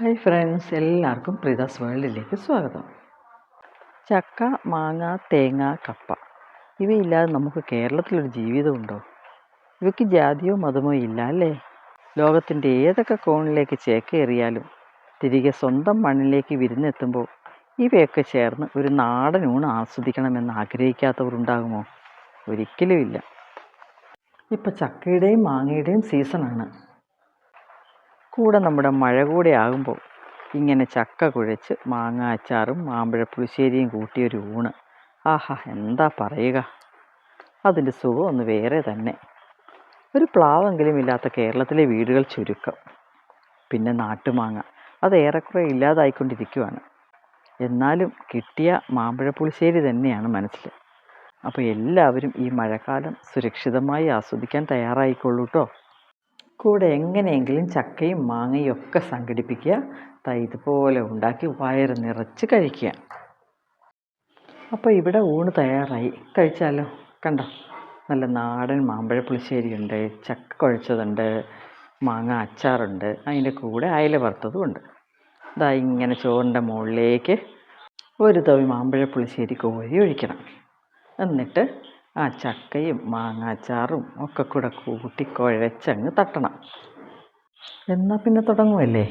Hi friends എല്ലാവർക്കും പ്രീതാസ് വേൾഡിലേക്ക് സ്വാഗതം. ചക്ക മാങ്ങ തേങ്ങ കപ്പ ഇവയില്ലാതെ നമുക്ക് കേരളത്തിലൊരു ജീവിതമുണ്ടോ? ഇവയ്ക്ക് ജാതിയോ മതമോ ഇല്ല അല്ലേ? ലോകത്തിന്റെ ഏതൊക്കെ കോണിലേക്ക് ചേക്കേറിയാലും തിരികെ സ്വന്തം മണ്ണിലേക്ക് വിരുന്നെത്തുമ്പോൾ ഇവയൊക്കെ ചേർന്ന് ഒരു നാടൻ ഊണ് ആസ്വദിക്കണമെന്ന് ആഗ്രഹിക്കാത്തവർ ഉണ്ടാകുമോ? ഒരിക്കലുമില്ല. ഇപ്പം ചക്കയുടെയും മാങ്ങയുടെയും സീസണാണ് കൂടെ നമ്മുടെ മഴ കൂടെ ആകുമ്പോൾ ഇങ്ങനെ ചക്ക കുഴച്ച് മാങ്ങ അച്ചാറും മാമ്പഴ പുളിശ്ശേരിയും കൂട്ടിയൊരു ഊണ്. ആഹാ എന്താ പറയുക? അതിന്റെ സുഖം ഒന്ന് വേറെ തന്നെ. ഒരു പ്ലാവെങ്കിലും ഇല്ലാത്ത കേരളത്തിലെ വീടുകൾ ചുരുക്കം. പിന്നെ നാട്ടുമാങ്ങ. അത് ഏറെക്കുറെ ഇല്ലാതായിക്കൊണ്ടിരിക്കുവാണ്. എന്നാലും കിട്ടിയ മാമ്പഴ പുളിശ്ശേരി തന്നെയാണ് മനസ്സിൽ. അപ്പോൾ എല്ലാവരും ഈ മഴക്കാലം സുരക്ഷിതമായി ആസ്വദിക്കാൻ തയ്യാറായിക്കൊള്ളൂ കേട്ടോ കൂടെ എങ്ങനെയെങ്കിലും ചക്കയും മാങ്ങയും ഒക്കെ സംഘടിപ്പിക്കുക. തൈ ഇതുപോലെ ഉണ്ടാക്കി വയറ് നിറച്ച് കഴിക്കുക. അപ്പോൾ ഇവിടെ ഊണ് തയ്യാറായി. കഴിച്ചാലോ? കണ്ടോ? നല്ല നാടൻ മാമ്പഴ പുളിശ്ശേരിയുണ്ട് ചക്ക കുഴച്ചതുണ്ട് മാങ്ങ അച്ചാറുണ്ട് അതിന്റെ കൂടെ അയല വറുത്തതും ഉണ്ട്. ഇതാ ഇങ്ങനെ ചോറിന്റെ മുകളിലേക്ക് ഒരു തവി മാമ്പഴ പുളിശ്ശേരി കോരി ഒഴിക്കണം. എന്നിട്ട് ആ ചക്കയും മാങ്ങാച്ചാറും ഒക്കെ കൂടെ കൂട്ടി കുഴച്ചങ്ങ് തട്ടണം. എന്നാൽ പിന്നെ തുടങ്ങുമല്ലേ